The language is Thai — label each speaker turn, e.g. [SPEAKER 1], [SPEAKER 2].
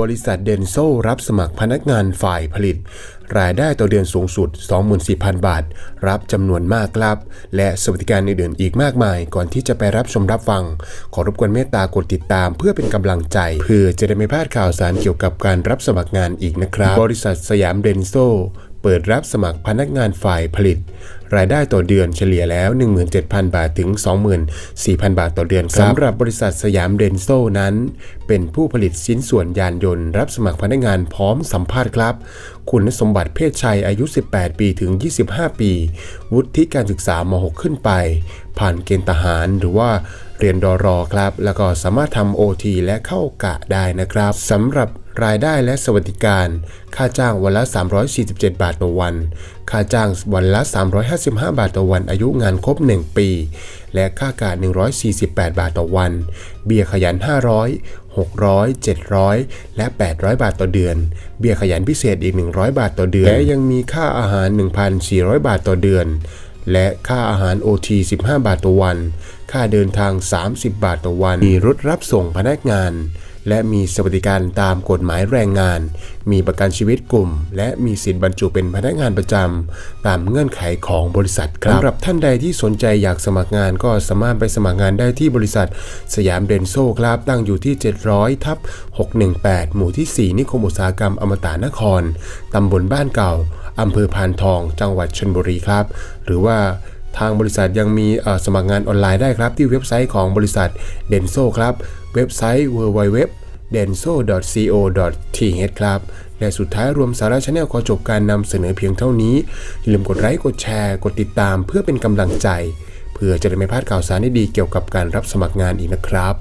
[SPEAKER 1] บริษัทเดนโซรับสมัครพนักงานฝ่ายผลิต รายได้ต่อเดือนสูงสุด 24,000 บาท รับจำนวนมากครับ และสวัสดิการอื่นๆอีกมากมาย ก่อนที่จะไปรับชมรับฟัง ขอรบกวนเมตตากดติดตามเพื่อเป็นกำลังใจ เพื่อจะได้ไม่พลาดข่าวสารเกี่ยวกับการรับสมัครงานอีกนะครับ บริษัทสยามเดนโซ เปิดรับสมัครพนักงานฝ่ายผลิต รายได้ต่อเดือนเฉลี่ยแล้ว 17,000 บาทถึง 24,000 บาทต่อเดือนครับสำหรับบริษัทสยามเดนโซนั้น เป็นผู้ผลิตชิ้นส่วนยานยนต์ รับสมัครพนักงานพร้อมสัมภาษณ์ครับ คุณสมบัติเพศชายอายุ 18 ปีถึง 25 ปี วุฒิการศึกษาม 6 ขึ้นไป ผ่านเกณฑ์ทหารหรือว่า เรียนดอรอครับ แล้วก็สามารถทำ OT และเข้ากะได้นะครับสำหรับรายได้และสวัสดิการ ค่าจ้างวันละ 347 บาทต่อวัน ค่าจ้างวันละ 355 บาทต่อวัน อายุงานครบ 1 ปี และค่ากาด148 บาทต่อวัน เบี้ยขยัน 500 600 700 และ 800 บาทต่อเดือน เบี้ยขยันพิเศษอีก 100 บาทต่อเดือน และยังมีค่าอาหาร 1,400 บาทต่อเดือน และค่าอาหาร OT 15 บาทต่อวัน ค่าเดินทาง 30 บาทต่อวัน มีรถรับส่งพนักงาน และมีสวัสดิการตามกฎหมายแรงงาน มีประกันชีวิตกลุ่ม และมีสิทธิ์บรรจุเป็นพนักงานประจำตามเงื่อนไขของบริษัทครับสำหรับท่านใดที่สนใจอยากสมัครงานก็สามารถไปสมัครงานได้ที่บริษัท สยามเดนโซครับตั้งอยู่ที่ 700ทับ618 หมู่ที่ 4 นิคมอุตสาหกรรมอมตะนครตำบลบ้านเก่าอำเภอพานทอง จังหวัดชลบุรีครับ หรือว่า ทางบริษัทยังมีสมัครงานออนไลน์ได้ครับ ที่เว็บไซต์ของบริษัทเดนโซครับ เว็บไซต์ www denso.co.th ครับและสุดท้ายรวมสาระชาแนลขอจบการนำเสนอเพียงเท่านี้ อย่าลืมกดไลค์กดแชร์ กดติดตามเพื่อเป็นกำลังใจ เพื่อจะได้ไม่พลาดข่าวสารดีๆเกี่ยวกับการรับสมัครงานอีกนะครับ